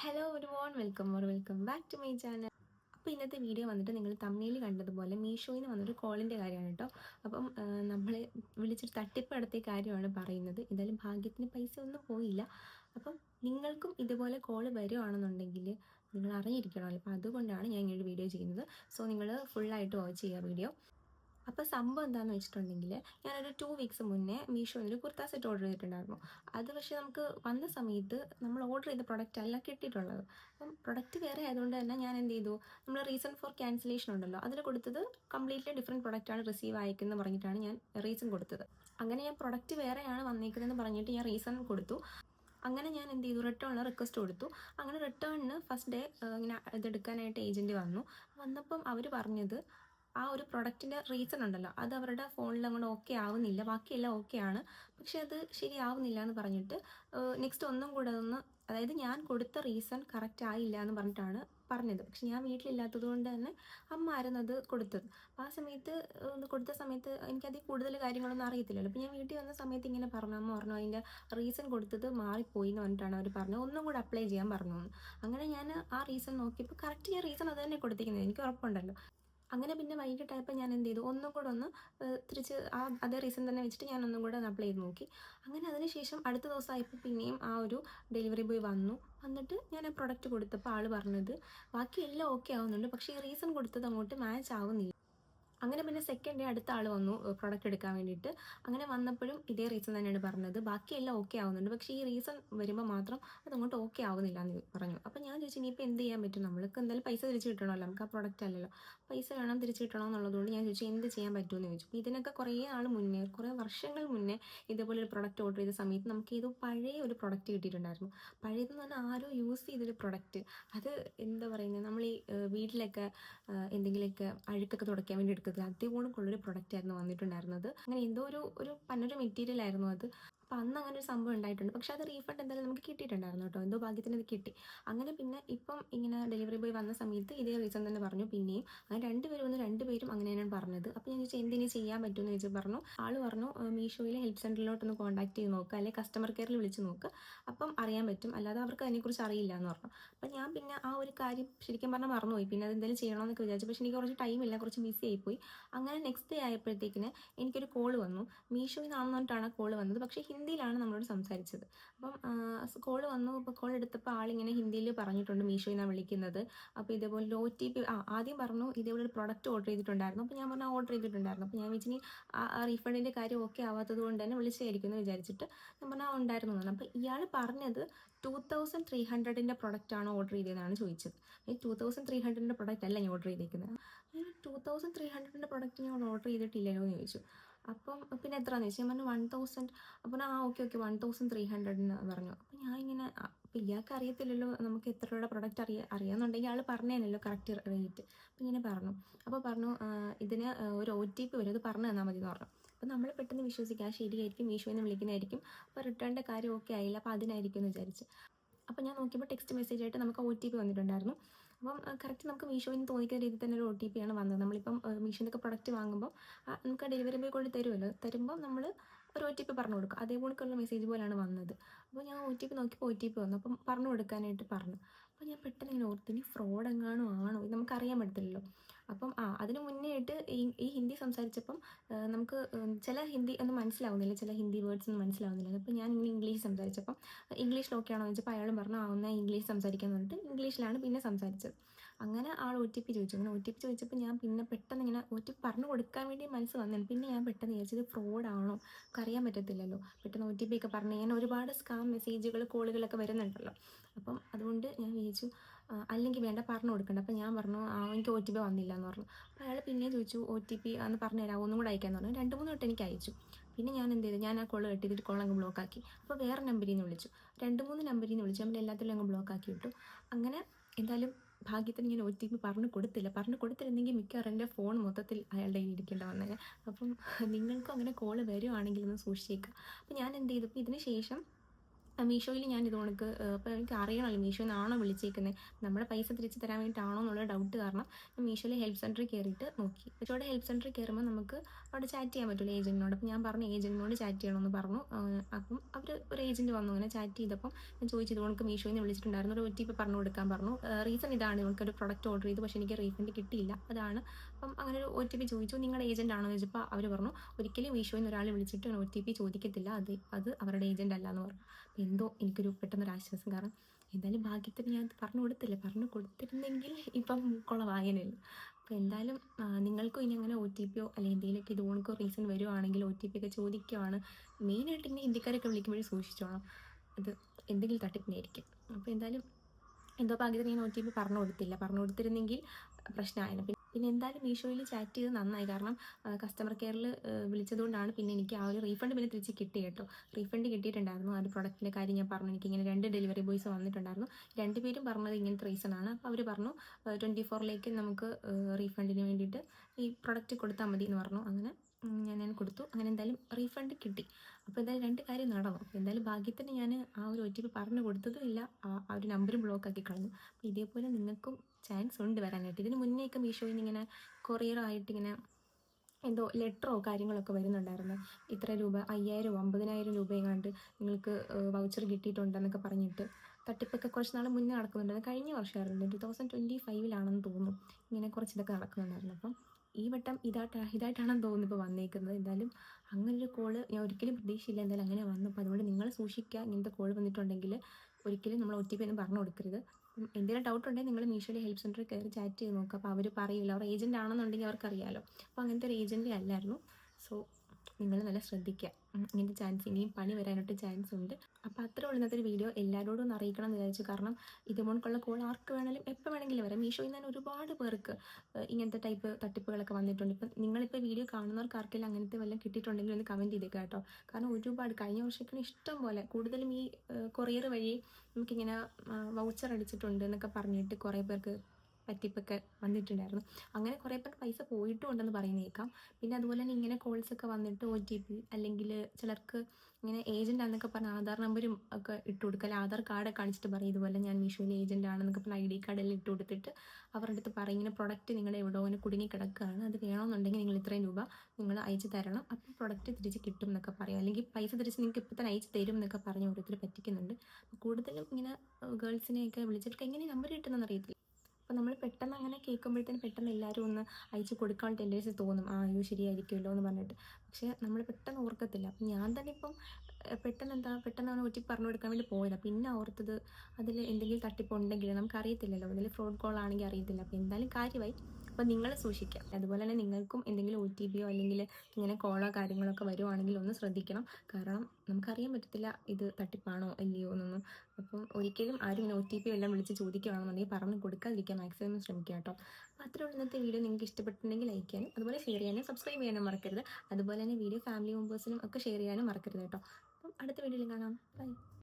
Hello ഒരു warm welcome or welcome back to my channel അപ്പോൾ ഇന്നത്തെ വീഡിയോ വന്നിട്ട് നിങ്ങൾ തമ്മിയിൽ കണ്ടതുപോലെ മീഷോയിൽ നിന്ന് വന്നൊരു കോളിന്റെ കാര്യമാണ് കേട്ടോ അപ്പം നമ്മൾ വിളിച്ചിട്ട് തട്ടിപ്പ് നടത്തിയ കാര്യമാണ് പറയുന്നത്. എന്തായാലും ഭാഗ്യത്തിന് പൈസ ഒന്നും പോയില്ല. അപ്പം നിങ്ങൾക്കും ഇതുപോലെ കോൾ വരുവാണെന്നുണ്ടെങ്കിൽ നിങ്ങൾ അറിഞ്ഞിരിക്കണമല്ലോ അപ്പോൾ അതുകൊണ്ടാണ് ഞാൻ ഇങ്ങനെ വീഡിയോ ചെയ്യുന്നത്. സോ നിങ്ങൾ ഫുള്ളായിട്ട് വാച്ച് ചെയ്യുക വീഡിയോ അപ്പോൾ സംഭവം എന്താണെന്ന് വെച്ചിട്ടുണ്ടെങ്കിൽ ഞാനൊരു ടു വീക്സ് മുന്നേ മീഷോയിൽ ഒരു കുർത്ത സെറ്റ് ഓർഡർ ചെയ്തിട്ടുണ്ടായിരുന്നു. അത് പക്ഷേ നമുക്ക് വന്ന സമയത്ത് നമ്മൾ ഓർഡർ ചെയ്ത പ്രൊഡക്റ്റ് അല്ല കിട്ടിയിട്ടുള്ളത്. അപ്പം പ്രൊഡക്റ്റ് വേറെ ആയതുകൊണ്ട് തന്നെ ഞാൻ എന്ത് ചെയ്തു? നമ്മൾ റീസൺ ഫോർ ക്യാൻസലേഷൻ ഉണ്ടല്ലോ അതിൽ കൊടുത്തത് കംപ്ലീറ്റ്ലി ഡിഫറെന്റ് പ്രൊഡക്റ്റാണ് റിസീവ് അയക്കുന്നത് പറഞ്ഞിട്ടാണ് ഞാൻ റീസൺ കൊടുത്തത്. അങ്ങനെ ഞാൻ പ്രൊഡക്റ്റ് വേറെയാണ് വന്നേക്കുന്നതെന്ന് പറഞ്ഞിട്ട് ഞാൻ റീസൺ കൊടുത്തു. അങ്ങനെ ഞാൻ എന്ത് ചെയ്തു? റിട്ടേണിന് റിക്വസ്റ്റ് കൊടുത്തു. അങ്ങനെ റിട്ടേണിന് ഫസ്റ്റ് ഡേ ഇങ്ങനെ ഇതെടുക്കാനായിട്ട് ഏജന്റ് വന്നു. വന്നപ്പം അവർ പറഞ്ഞത് ആ ഒരു പ്രൊഡക്റ്റിന്റെ റീസൺ ഉണ്ടല്ലോ. അത് അവരുടെ ഫോണിൽ അങ്ങോട്ട് ഓക്കെ ആവുന്നില്ല. ബാക്കിയെല്ലാം ഓക്കെ ആണ്. പക്ഷേ അത് ശരിയാവുന്നില്ല എന്ന് പറഞ്ഞിട്ട് നെക്സ്റ്റ് ഒന്നും കൂടെ ഒന്ന് അതായത് ഞാൻ കൊടുത്ത റീസൺ കറക്റ്റ് ആയില്ല എന്ന് പറഞ്ഞിട്ടാണ് പറഞ്ഞത്. പക്ഷെ ഞാൻ വീട്ടിലില്ലാത്തത് കൊണ്ട് തന്നെ അമ്മ ആയിരുന്നു അത് കൊടുത്തത്. ആ സമയത്ത് കൊടുത്ത സമയത്ത് എനിക്കതിൽ കൂടുതൽ കാര്യങ്ങളൊന്നും അറിയത്തില്ലല്ലോ. അപ്പോൾ ഞാൻ വീട്ടിൽ വന്ന സമയത്ത് ഇങ്ങനെ പറഞ്ഞു അമ്മ പറഞ്ഞു അതിന്റെ റീസൺ കൊടുത്തത് മാറിപ്പോയി എന്ന് പറഞ്ഞിട്ടാണ് അവർ പറഞ്ഞത്. ഒന്നും കൂടെ അപ്ലൈ ചെയ്യാൻ പറഞ്ഞു അങ്ങനെ ഞാൻ ആ റീസൺ നോക്കിയപ്പോൾ കറക്റ്റ് ഞാൻ റീസൺ അത് തന്നെ കൊടുത്തിരിക്കുന്നത്. എനിക്ക് ഉറപ്പുണ്ടല്ലോ. അങ്ങനെ പിന്നെ വൈകിട്ടായപ്പോൾ ഞാൻ എന്ത് ചെയ്തു? ഒന്നും കൂടെ ഒന്ന് തിരിച്ച് ആ അതേ റീസൺ തന്നെ വെച്ചിട്ട് ഞാൻ ഒന്നും കൂടെ അപ്ലൈ ചെയ്ത് നോക്കി. അങ്ങനെ അതിനുശേഷം അടുത്ത ദിവസമായപ്പോൾ പിന്നെയും ആ ഒരു ഡെലിവറി ബോയ് വന്നു. വന്നിട്ട് ഞാൻ ആ പ്രൊഡക്റ്റ് കൊടുത്തപ്പോൾ ആൾ പറഞ്ഞത് ബാക്കി എല്ലാം ഓക്കെ ആവുന്നുണ്ട് പക്ഷേ ഈ റീസൺ കൊടുത്തത് അങ്ങോട്ട് മാച്ച് ആവുന്നില്ല. അങ്ങനെ പിന്നെ സെക്കൻഡ് ഡേ അടുത്ത ആൾ വന്നു പ്രൊഡക്റ്റ് എടുക്കാൻ വേണ്ടിയിട്ട്. അങ്ങനെ വന്നപ്പോഴും ഇതേ റീസൺ തന്നെയാണ് പറഞ്ഞത്. ബാക്കിയെല്ലാം ഓക്കെ ആവുന്നുണ്ട്. പക്ഷേ ഈ റീസൺ വരുമ്പോൾ മാത്രം അതങ്ങോട്ട് ഓക്കെ ആവുന്നില്ല എന്ന് പറഞ്ഞു. അപ്പോൾ ഞാൻ ചോദിച്ചു ഇനിയിപ്പോൾ എന്ത് ചെയ്യാൻ പറ്റും? നമ്മൾക്ക് എന്തായാലും പൈസ തിരിച്ചു കിട്ടണമല്ലോ. നമുക്ക് ആ പ്രൊഡക്റ്റ് അല്ലല്ലോ. പൈസ വേണം തിരിച്ചു കിട്ടണം എന്നുള്ളതുകൊണ്ട് ഞാൻ ചോദിച്ചു എന്ത് ചെയ്യാൻ പറ്റുമെന്ന് ചോദിച്ചു. അപ്പോൾ ഇതിനൊക്കെ കുറേ ആൾ മുന്നേ കുറേ വർഷങ്ങൾ മുന്നേ ഇതേപോലെ ഒരു പ്രൊഡക്റ്റ് ഓർഡർ ചെയ്ത സമയത്ത് നമുക്ക് ഏതോ പഴയ ഒരു പ്രൊഡക്റ്റ് കിട്ടിയിട്ടുണ്ടായിരുന്നു. പഴയതെന്ന് പറഞ്ഞാൽ ആരോ യൂസ് ചെയ്തൊരു പ്രൊഡക്റ്റ് അത് എന്താ പറയുന്നത് നമ്മൾ ഈ വീട്ടിലൊക്കെ എന്തെങ്കിലുമൊക്കെ അഴുക്കൊക്കെ തുടയ്ക്കാൻ വേണ്ടി എടുക്കുന്നത് ഒരു പ്രൊഡക്റ്റ് ആയിരുന്നു വന്നിട്ടുണ്ടായിരുന്നത്. അങ്ങനെ എന്തോ ഒരു ഒരു പന്നൊരു മെറ്റീരിയൽ ആയിരുന്നു അത്. അപ്പം അന്ന് അങ്ങനെ ഒരു സംഭവം ഉണ്ടായിട്ടുണ്ട്. പക്ഷേ അത് റീഫണ്ട് എന്തായാലും നമുക്ക് കിട്ടിയിട്ടുണ്ടായിരുന്നു കേട്ടോ. എന്തോ ഭാഗ്യത്തിന് അത് കിട്ടി. അങ്ങനെ പിന്നെ ഇപ്പം ഇങ്ങനെ ഡെലിവറി ബോയ് വന്ന സമയത്ത് ഇതേ റീസൺ തന്നെ പറഞ്ഞു. പിന്നെയും അങ്ങനെ രണ്ടുപേരും ഒന്ന് രണ്ടുപേരും അങ്ങനെ തന്നെയാണ് പറഞ്ഞത്. അപ്പോൾ ഞാൻ ചോദിച്ചാൽ എന്തിനു ചെയ്യാൻ പറ്റുമെന്ന് ചോദിച്ചു പറഞ്ഞു. ആൾ പറഞ്ഞു മീഷോയിലെ ഹെൽപ്പ് സെന്ററിലോട്ടൊന്ന് കോൺടാക്ട് ചെയ്ത് നോക്കുക അല്ലെങ്കിൽ കസ്റ്റമർ കെയറിൽ വിളിച്ച് നോക്കുക അപ്പം അറിയാൻ പറ്റും. അല്ലാതെ അവർക്ക് അതിനെക്കുറിച്ച് അറിയില്ല എന്ന് പറഞ്ഞു. അപ്പം ഞാൻ പിന്നെ ആ ഒരു കാര്യം ശരിക്കും പറഞ്ഞാൽ മറന്നുപോയി. പിന്നെ അത് എന്തെങ്കിലും ചെയ്യണമെന്നൊക്കെ വിചാരിച്ചു. പക്ഷേ എനിക്ക് കുറച്ച് ടൈം ഇല്ല. കുറച്ച് ബിസി ആയിപ്പോയി. അങ്ങനെ നെക്സ്റ്റ് ഡേ ആയപ്പോഴത്തേക്കിന് എനിക്കൊരു കോൾ വന്നു. മീഷോയിൽ നിന്നാണെന്ന് പറഞ്ഞിട്ടാണ് കോൾ വന്നത്. പക്ഷേ ഹിന്ദിയിലാണ് നമ്മളോട് സംസാരിച്ചത്. അപ്പം കോൾ വന്നു അപ്പോൾ കോൾ എടുത്തപ്പോൾ ആളിങ്ങനെ ഹിന്ദിയിൽ പറഞ്ഞിട്ടുണ്ട് മീഷോയിൽ നിന്നാണ് വിളിക്കുന്നത്. അപ്പോൾ ഇതേപോലെ ഒ ടി പി ആദ്യം പറഞ്ഞു ഇതേപോലെ ഒരു പ്രൊഡക്റ്റ് ഓർഡർ ചെയ്തിട്ടുണ്ടായിരുന്നു. അപ്പോൾ ഞാൻ പറഞ്ഞു ഓർഡർ ചെയ്തിട്ടുണ്ടായിരുന്നു. അപ്പോൾ ഞാൻ വിചാരിച്ചു ആ റീഫണ്ടിന്റെ കാര്യം ഓക്കെ ആവാത്തത് കൊണ്ട് തന്നെ വിളിച്ചായിരിക്കും എന്ന് വിചാരിച്ചിട്ട് ഞാൻ പറഞ്ഞാൽ ഉണ്ടായിരുന്നു എന്നാണ് അപ്പോൾ ഇയാൾ പറഞ്ഞത് ടു തൗസൻഡ് ത്രീ ഹൺഡ്രഡിന്റെ പ്രൊഡക്റ്റാണ് ഓർഡർ ചെയ്തതെന്നാണ് ചോദിച്ചത്. ഈ ടു തൗസൻഡ് ത്രീ ഹൺഡ്രഡിന്റെ പ്രൊഡക്റ്റ് അല്ല ഞാൻ ഓർഡർ ചെയ്തേക്കുന്നത്. ടു തൗസൻഡ് ത്രീ ഹൺഡ്രഡിന്റെ പ്രൊഡക്റ്റ് ഞാൻ ഓർഡർ ചെയ്തിട്ടില്ലല്ലോ എന്ന് ചോദിച്ചു. അപ്പം പിന്നെ എത്രയാണെന്ന് ചോദിച്ചു. ഞാൻ പറഞ്ഞു വൺ തൗസൻഡ് അപ്പം ആ okay okay one thousand three hundred എന്ന് പറഞ്ഞു. അപ്പം ഞാൻ ഇങ്ങനെ അപ്പം ഇയാൾക്ക് അറിയത്തില്ലല്ലോ. നമുക്ക് എത്ര രൂപയുടെ പ്രൊഡക്റ്റ് അറിയ അറിയാമെന്നുണ്ടെങ്കിൽ ആൾ പറഞ്ഞേനല്ലോ കറക്റ്റ് റേറ്റ് അപ്പം ഇങ്ങനെ പറഞ്ഞു. അപ്പോൾ പറഞ്ഞു ഇതിന് ഒരു ഒ ടി പി വരും. ഇത് പറഞ്ഞു തന്നാൽ മതി എന്ന് പറഞ്ഞു. അപ്പോൾ നമ്മൾ പെട്ടെന്ന് വിശ്വസിക്കുക ശരിയായിരിക്കും. മീഷോയിൽ നിന്ന് വിളിക്കുന്നതായിരിക്കും. അപ്പോൾ റിട്ടേണിന്റെ കാര്യം ഓക്കെ ആയില്ല. അപ്പോൾ അതിനായിരിക്കും എന്ന് വിചാരിച്ച്. അപ്പോൾ ഞാൻ നോക്കിയപ്പോൾ ടെക്സ്റ്റ് മെസ്സേജ് ആയിട്ട് നമുക്ക് ഒ ടി പി വന്നിട്ടുണ്ടായിരുന്നു. അപ്പം കറക്റ്റ് നമുക്ക് മീഷോയിൽ നിന്ന് തോന്നിക്കുന്ന രീതിയിൽ തന്നെ ഒരു ഒ ടി പി ആണ് വന്നത്. നമ്മളിപ്പം മീഷോന്നൊക്കെ പ്രൊഡക്റ്റ് വാങ്ങുമ്പോൾ നമുക്ക് ഡെലിവറി ബോയ് കൊണ്ട് തരുമല്ലോ. തരുമ്പോൾ നമ്മൾ ഒരു ഒ ടി പി പറഞ്ഞു കൊടുക്കുക അതേപോലെയുള്ള മെസ്സേജ് പോലെയാണ് വന്നത്. അപ്പോൾ ഞാൻ ഒ ടി പി നോക്കിയപ്പോൾ ഒ ടി പി വന്നു. അപ്പം പറഞ്ഞു കൊടുക്കാനായിട്ട് പറഞ്ഞു. അപ്പോൾ ഞാൻ പെട്ടെന്ന് ഇങ്ങനെ ഓർത്തിന് ഫ്രോഡ് എങ്ങാണോ ആണോ? ഇത് നമുക്ക് അറിയാൻ പറ്റില്ലല്ലോ അപ്പം ആ അതിന് മുന്നേ ആയിട്ട് ഈ ഈ ഹിന്ദി സംസാരിച്ചപ്പം നമുക്ക് ചില ഹിന്ദി ഒന്നും മനസ്സിലാവുന്നില്ല ചില ഹിന്ദി വേർഡ്സ് ഒന്നും മനസ്സിലാവുന്നില്ല. അപ്പോൾ ഞാൻ ഇങ്ങനെ ഇംഗ്ലീഷ് സംസാരിച്ചപ്പം ഇംഗ്ലീഷ് നോക്കിയാണോ എന്ന് വെച്ചപ്പോൾ അയാളും പറഞ്ഞു ആ ഇംഗ്ലീഷ് സംസാരിക്കാൻ പറഞ്ഞിട്ട് ഇംഗ്ലീഷിലാണ് പിന്നെ സംസാരിച്ചത്. അങ്ങനെ ആൾ ഒ ടി പി ചോദിച്ചു. അങ്ങനെ ഒ ടി പി ചോദിച്ചപ്പോൾ ഞാൻ പിന്നെ പെട്ടെന്ന് ഇങ്ങനെ ഒ ടി പി പറഞ്ഞു കൊടുക്കാൻ വേണ്ടി മനസ്സ് വന്നു പിന്നെ ഞാൻ പെട്ടെന്ന് വിചാരിച്ചത് ഫ്രോഡാണോ അറിയാൻ പറ്റത്തില്ലല്ലോ. പെട്ടെന്ന് ഒ ടി പി ഒക്കെ പറഞ്ഞു ഞാൻ ഒരുപാട് സ്കാം മെസ്സേജുകൾ കോളുകളൊക്കെ വരുന്നുണ്ടല്ലോ. അപ്പം അതുകൊണ്ട് ഞാൻ വിചാരിച്ചു അല്ലെങ്കിൽ വേണ്ട പറഞ്ഞു കൊടുക്കണ്ട. അപ്പം ഞാൻ പറഞ്ഞു ആ എനിക്ക് ഒ ടി പി വന്നില്ല എന്ന് പറഞ്ഞു. അപ്പോൾ അയാൾ പിന്നെ ചോദിച്ചു ഒ ടി പി അന്ന് പറഞ്ഞു തരാം ഒന്നും കൂടെ അയക്കാമെന്ന് പറഞ്ഞു. രണ്ട് മൂന്ന് വട്ടം എനിക്ക് അയച്ചു. പിന്നെ ഞാൻ എന്ത് ചെയ്തു? ഞാൻ ആ കോൾ കെട്ടിയിട്ട് കോൾ അങ്ങ് ബ്ലോക്ക് ആക്കി. അപ്പോൾ വേറെ നമ്പറിൽ നിന്ന് വിളിച്ചു. രണ്ട് മൂന്ന് നമ്പറിൽ നിന്ന് വിളിച്ചു. നമ്മൾ എല്ലാത്തിലും അങ്ങ് ബ്ലോക്ക് ആക്കി വിട്ടു. അങ്ങനെ എന്തായാലും ഭാഗ്യത്തിന് ഞാൻ ഒ ടി പി പറഞ്ഞു കൊടുത്തില്ല. പറഞ്ഞു കൊടുത്തിരുന്നെങ്കിൽ മിക്കവാറും എന്റെ ഫോൺ മൊത്തത്തിൽ അയാളുടെ കയ്യിൽ ഇരിക്കേണ്ട വന്നത് അപ്പം നിങ്ങൾക്കും അങ്ങനെ കോൾ വരുവാണെങ്കിൽ ഒന്ന് സൂക്ഷിക്കുക അപ്പം ഞാൻ എന്ത് ചെയ്തു? ഇതിന് ശേഷം മീഷോയിൽ ഞാൻ ഇത് കണക്ക് അപ്പോൾ എനിക്ക് അറിയണമല്ലോ മീഷോയിൽ നിന്നാണോ വിളിച്ചേക്കുന്നത് നമ്മുടെ പൈസ തിരിച്ച് തരാൻ വേണ്ടിയിട്ടാണോ എന്നുള്ള ഡൗട്ട് കാരണം ഞാൻ മീഷോയിൽ ഹെൽപ്പ് സെന്ററിൽ കയറിയിട്ട് നോക്കി. പക്ഷേ അവിടെ ഹെൽപ്പ് സെന്ററിൽ കയറുമ്പോൾ നമുക്ക് അവിടെ ചാറ്റ് ചെയ്യാൻ പറ്റില്ല ഏജന്റിനോട് അപ്പോൾ ഞാൻ പറഞ്ഞു ഏജന്റിനോട് ചാറ്റ് ചെയ്യണമെന്ന് പറഞ്ഞു. അപ്പം അവർ ഒരു ഏജന്റ് വന്നു അങ്ങനെ ചാറ്റ് ചെയ്തപ്പം ഞാൻ ചോദിച്ചു ഇത് കണക്ക് മീഷോയിൽ നിന്ന് വിളിച്ചിട്ടുണ്ടായിരുന്നു? ഒരു ഒ ടി പി പറഞ്ഞു കൊടുക്കാൻ പറഞ്ഞു. റീസൺ ഇതാണ് ഒരു പ്രൊഡക്റ്റ് ഓർഡർ ചെയ്തു പക്ഷേ എനിക്ക് റീഫണ്ട് കിട്ടിയില്ല. അതാണ് അപ്പം അങ്ങനെ ഒരു ഒ ടി പി ചോദിച്ചു നിങ്ങളുടെ ഏജന്റ് ആണോ? എന്ന് ചോദിച്ചപ്പോൾ അവർ പറഞ്ഞു ഒരിക്കലും മീഷോയിൽ നിന്ന് ഒരാൾ വിളിച്ചിട്ട് ഒ ടി പി ചോദിക്കത്തില്ല. അത് അത് അവരുടെ ഏജന്റ് അല്ല എന്ന് പറഞ്ഞു. അപ്പോൾ എന്തോ എനിക്കൊരു പെട്ടെന്നൊരു ആശ്വാസം കാരണം എന്തായാലും ഭാഗ്യത്തിന് ഞാൻ പറഞ്ഞു കൊടുത്തില്ല. പറഞ്ഞു കൊടുത്തിരുന്നെങ്കിൽ ഇപ്പം കുളവായനല്ലോ അപ്പോൾ എന്തായാലും നിങ്ങൾക്കും ഇനി അങ്ങനെ ഒ ടി പിയോ അല്ലെങ്കിൽ എന്തെങ്കിലുമൊക്കെ ഇതുകൊണ്ടൊക്കെ റീസൺ വരുവാണെങ്കിൽ ഒ ടി പി ഒക്കെ ചോദിക്കുവാണ്. മെയിനായിട്ട് ഇങ്ങനെ ഹിന്ദിക്കാരൊക്കെ വിളിക്കുമ്പോഴേ സൂക്ഷിച്ചോണം. അത് എന്തെങ്കിലും തട്ടിപ്പിനായിരിക്കും. അപ്പോൾ എന്തായാലും എന്തോ ഭാഗ്യത്തിന് ഞാൻ ഒ ടി പി പറഞ്ഞു കൊടുത്തില്ല. പറഞ്ഞു കൊടുത്തിരുന്നെങ്കിൽ പ്രശ്നമായിരുന്നു പിന്നെ എന്തായാലും മീഷോയിൽ ചാറ്റ് ചെയ്ത് നന്നായി. കാരണം കസ്റ്റമർ കെയറിൽ വിളിച്ചതുകൊണ്ടാണ് പിന്നെ എനിക്ക് ആ ഒരു റീഫണ്ട് പിന്നെ തിരിച്ച് കിട്ടി കേട്ടോ റീഫണ്ട് കിട്ടിയിട്ടുണ്ടായിരുന്നു ആ ഒരു പ്രൊഡക്റ്റിന്റെ കാര്യം ഞാൻ പറഞ്ഞു. എനിക്ക് ഇങ്ങനെ രണ്ട് ഡെലിവറി ബോയ്സ് വന്നിട്ടുണ്ടായിരുന്നു. രണ്ടുപേരും പറഞ്ഞത് ഇങ്ങനത്തെ റീസൺ ആണ്. അപ്പോൾ അവർ പറഞ്ഞു ട്വന്റി ഫോറിലേക്ക് നമുക്ക് റീഫണ്ടിന് വേണ്ടിയിട്ട് ഈ പ്രൊഡക്റ്റ് കൊടുത്താൽ മതി എന്ന് പറഞ്ഞു. അങ്ങനെ ഞാൻ കൊടുത്തു. അങ്ങനെ എന്തായാലും റീഫണ്ട് കിട്ടി. അപ്പോൾ എന്തായാലും രണ്ട് കാര്യം നടന്നു. എന്തായാലും ഭാഗ്യത്തിന് ഞാൻ ആ ഒരു ഒ ടി പി പറഞ്ഞു കൊടുത്തതും ഇല്ല. ആ ഒരു നമ്പറും ബ്ലോക്ക് ആക്കി കളഞ്ഞു. അപ്പോൾ ഇതേപോലെ നിങ്ങൾക്കും ചാൻസ് ഉണ്ട് വരാനായിട്ട്. ഇതിന് മുന്നേയൊക്കെ മീഷോയിൽ നിന്ന് ഇങ്ങനെ കൊറിയറായിട്ട് ഇങ്ങനെ എന്തോ ലെറ്ററോ കാര്യങ്ങളൊക്കെ വരുന്നുണ്ടായിരുന്നു. ഇത്ര രൂപ അയ്യായിരം അമ്പതിനായിരം രൂപയെങ്ങാണ്ട് നിങ്ങൾക്ക് വൗച്ചർ കിട്ടിയിട്ടുണ്ടെന്നൊക്കെ പറഞ്ഞിട്ട് തട്ടിപ്പൊക്കെ കുറച്ച് നാൾ മുന്നേ നടക്കുന്നുണ്ടായിരുന്നു. കഴിഞ്ഞ വർഷമായിരുന്നു ടു തൗസൻഡ് ട്വന്റി ഫൈവിലാണെന്ന് തോന്നുന്നു. ഇങ്ങനെ കുറച്ച് ഇതൊക്കെ നടക്കുന്നുണ്ടായിരുന്നു. അപ്പം ഈ വട്ടം ഇതായിട്ട് ഇതായിട്ടാണെന്ന് തോന്നുന്നു ഇപ്പോൾ വന്നേക്കുന്നത്. എന്തായാലും അങ്ങനൊരു കോൾ ഞാൻ ഒരിക്കലും പ്രതീക്ഷയില്ല എന്തായാലും അങ്ങനെ വന്നു അപ്പോൾ അതുകൊണ്ട് നിങ്ങൾ സൂക്ഷിക്കുക ഇങ്ങനത്തെ കോൾ വന്നിട്ടുണ്ടെങ്കിൽ ഒരിക്കലും നമ്മൾ ഒ ടി പി ഒന്നും പറഞ്ഞു കൊടുക്കരുത്. എന്തെങ്കിലും ഡൗട്ട് ഉണ്ടെങ്കിൽ നിങ്ങൾ മീഷോയിലെ ഹെൽപ്പ് സെന്ററിൽ കയറി ചാറ്റ് ചെയ്ത് നോക്കുക അപ്പോൾ അവർ പറയില്ല അവർ ഏജന്റ് ആണെന്നുണ്ടെങ്കിൽ അവർക്കറിയാമല്ലോ അപ്പോൾ അങ്ങനത്തെ ഒരു ഏജന്റ് അല്ലായിരുന്നു. സോ നിങ്ങൾ നല്ല ശ്രദ്ധിക്കുക. ഇങ്ങനത്തെ ചാൻസ് ഇനിയും പണി വരാനായിട്ട് ചാൻസ് ഉണ്ട്. അപ്പോൾ അത്ര ഉള്ള ഇന്നത്തെ ഒരു വീഡിയോ എല്ലാവരോടും ഒന്ന് അറിയിക്കണം എന്ന് വിചാരിച്ചു. കാരണം ഇതുപോലുള്ള കോൾ ആർക്ക് വേണമെങ്കിലും എപ്പോൾ വേണമെങ്കിലും വരാം. മീഷോയിൽ നിന്ന് ഒരുപാട് പേർക്ക് ഇങ്ങനത്തെ ടൈപ്പ് തട്ടിപ്പുകളൊക്കെ വന്നിട്ടുണ്ട്. ഇപ്പം നിങ്ങളിപ്പോൾ വീഡിയോ കാണുന്നവർക്ക് ആർക്കെല്ലാം അങ്ങനത്തെ വല്ലതും കിട്ടിയിട്ടുണ്ടെങ്കിൽ ഒന്ന് കമന്റ് ചെയ്തേക്കാം കേട്ടോ. കാരണം ഒരുപാട് കഴിഞ്ഞ വർഷത്തിന് ഇഷ്ടം പോലെ കൂടുതലും ഈ കൊറിയർ വഴി നമുക്കിങ്ങനെ വൗച്ചർ അടിച്ചിട്ടുണ്ട് എന്നൊക്കെ പറഞ്ഞിട്ട് കുറേ പേർക്ക് പറ്റിപ്പൊക്കെ വന്നിട്ടുണ്ടായിരുന്നു. അങ്ങനെ കുറേ പേർക്ക് പൈസ പോയിട്ടും ഉണ്ടെന്ന് കേൾക്കാം പിന്നെ അതുപോലെ തന്നെ ഇങ്ങനെ കോൾസ് ഒക്കെ വന്നിട്ട് ഒ ടി പി അല്ലെങ്കിൽ ചിലർക്ക് ഇങ്ങനെ ഏജന്റ് ആണെന്നൊക്കെ പറഞ്ഞ് ആധാർ നമ്പരും ഒക്കെ ഇട്ട് കൊടുക്കുക ആധാർ കാർഡ് കാണിച്ചിട്ട് പറയും. ഇതുപോലെ ഞാൻ മീഷോയിൽ ഏജന്റ് ആണെന്നൊക്കെ പറഞ്ഞ് ഐ ഡി കാർഡെല്ലാം ഇട്ട് കൊടുത്തിട്ട് അവരുടെ അടുത്ത് പറയും. ഇങ്ങനെ പ്രൊഡക്റ്റ് നിങ്ങളുടെ എവിടെ ഇങ്ങനെ കുടുങ്ങി കിടക്കുകയാണ്. അത് വേണമെന്നുണ്ടെങ്കിൽ നിങ്ങൾ ഇത്രയും രൂപ നിങ്ങൾ അയച്ചു തരണം. അപ്പം പ്രൊഡക്റ്റ് തിരിച്ച് കിട്ടും എന്നൊക്കെ പറയും. അല്ലെങ്കിൽ പൈസ തിരിച്ച് നിങ്ങൾക്ക് ഇപ്പം തന്നെ അയച്ചു തരും എന്നൊക്കെ പറഞ്ഞ് ഓരോരുത്തർ പറ്റിക്കുന്നുണ്ട്. കൂടുതലും ഇങ്ങനെ ഗേൾസിനെയൊക്കെ വിളിച്ചിട്ട് എങ്ങനെ നമ്പർ കിട്ടുന്നതെന്ന് അറിയത്തില്ല. അപ്പോൾ നമ്മൾ പെട്ടെന്ന് അങ്ങനെ കേൾക്കുമ്പോഴത്തേന് പെട്ടെന്ന് എല്ലാവരും ഒന്ന് അയച്ചു കൊടുക്കാനുള്ള ടെൻഡൻസി തോന്നും ആ അയ്യോ ശരിയായിരിക്കുമല്ലോ എന്ന് പറഞ്ഞിട്ട്. പക്ഷേ നമ്മൾ പെട്ടെന്ന് ഓർക്കത്തില്ല. അപ്പം ഞാൻ തന്നെ ഇപ്പം പെട്ടെന്ന് എന്താ പെട്ടെന്ന് അങ്ങനെ ഒറ്റി പറഞ്ഞു കൊടുക്കാൻ വേണ്ടി പോയതാണ് പിന്നെ ഓർത്തത് അതിൽ എന്തെങ്കിലും തട്ടിപ്പുണ്ടെങ്കിൽ നമുക്ക് അറിയത്തില്ലല്ലോ അതിൽ ഫ്രോഡ് കോൾ ആണെങ്കിൽ അറിയത്തില്ല. അപ്പോൾ എന്തായാലും കാര്യമായി. അപ്പോൾ നിങ്ങൾ സൂക്ഷിക്കാം. അതുപോലെ തന്നെ നിങ്ങൾക്കും എന്തെങ്കിലും ഒ ടി പിയോ അല്ലെങ്കിൽ ഇങ്ങനെ കോളോ കാര്യങ്ങളൊക്കെ വരുവാണെങ്കിൽ ഒന്ന് ശ്രദ്ധിക്കണം. കാരണം നമുക്കറിയാൻ പറ്റത്തില്ല ഇത് തട്ടിപ്പാണോ അല്ലയോ എന്നൊന്നും. അപ്പം ഒരിക്കലും ആരും ഇങ്ങനെ ഒ ടി പി എല്ലാം വിളിച്ച് ചോദിക്കുകയാണെന്നുണ്ടെങ്കിൽ പറഞ്ഞു കൊടുക്കാതിരിക്കാൻ മാക്സിമം ശ്രമിക്കുക കേട്ടോ. അത്രയുള്ള ഇന്നത്തെ വീഡിയോ. നിങ്ങൾക്ക് ഇഷ്ടപ്പെട്ടിട്ടുണ്ടെങ്കിൽ ലൈക്ക് ചെയ്യാനും അതുപോലെ ഷെയർ ചെയ്യാനും സബ്സ്ക്രൈബ് ചെയ്യാനും മറക്കരുത്. അതുപോലെ തന്നെ വീഡിയോ ഫാമിലി മെമ്പേഴ്സിനും ഒക്കെ ഷെയർ ചെയ്യാനും മറക്കരുത് കേട്ടോ. അപ്പം അടുത്ത വീഡിയോയിൽ കാണാം. ബൈ